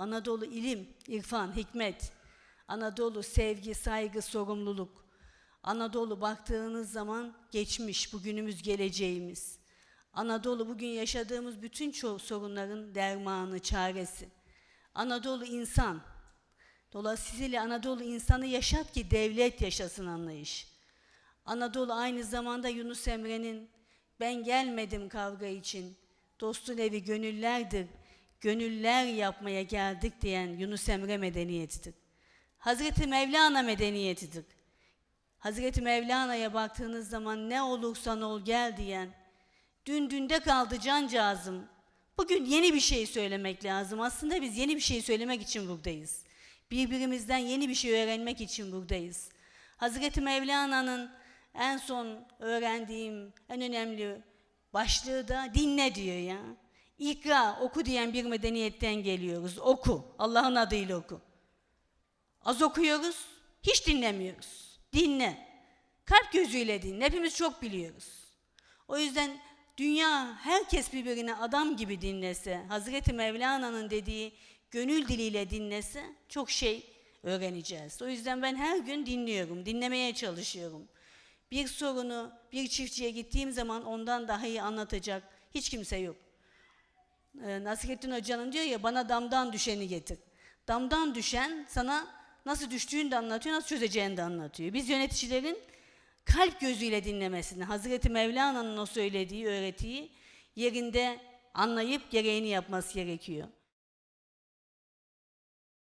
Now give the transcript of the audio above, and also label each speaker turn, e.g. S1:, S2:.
S1: Anadolu ilim, irfan, hikmet. Anadolu sevgi, saygı, sorumluluk. Anadolu baktığınız zaman geçmiş, bugünümüz, geleceğimiz. Anadolu bugün yaşadığımız bütün sorunların dermanı, çaresi. Anadolu insan. Dolayısıyla Anadolu insanı yaşat ki devlet yaşasın anlayış. Anadolu aynı zamanda Yunus Emre'nin ben gelmedim kavga için, dostun evi gönüllerdir, gönüller yapmaya geldik diyen Yunus Emre medeniyetidir. Hazreti Mevlana medeniyetidir. Hazreti Mevlana'ya baktığınız zaman ne olursan ol gel diyen, dün dünde kaldı cancağızım, bugün yeni bir şey söylemek lazım. Aslında biz yeni bir şey söylemek için buradayız. Birbirimizden yeni bir şey öğrenmek için buradayız. Hazreti Mevlana'nın en son öğrendiğim en önemli başlığı da dinle diyor ya. İkra, oku diyen bir medeniyetten geliyoruz. Oku, Allah'ın adıyla oku. Az okuyoruz, hiç dinlemiyoruz. Dinle. Kalp gözüyle dinle. Hepimiz çok biliyoruz. O yüzden dünya herkes birbirine adam gibi dinlese, Hazreti Mevlana'nın dediği gönül diliyle dinlese çok şey öğreneceğiz. O yüzden ben her gün dinliyorum, dinlemeye çalışıyorum. Bir sorunu bir çiftçiye gittiğim zaman ondan daha iyi anlatacak hiç kimse yok. Ee, Nasrettin Hoca'nın diyor ya bana damdan düşeni getir. Damdan düşen sana nasıl düştüğünü de anlatıyor, nasıl çözeceğini de anlatıyor. Biz yöneticilerin kalp gözüyle dinlemesini, Hazreti Mevlana'nın o söylediği öğretiyi yerinde anlayıp gereğini yapması gerekiyor.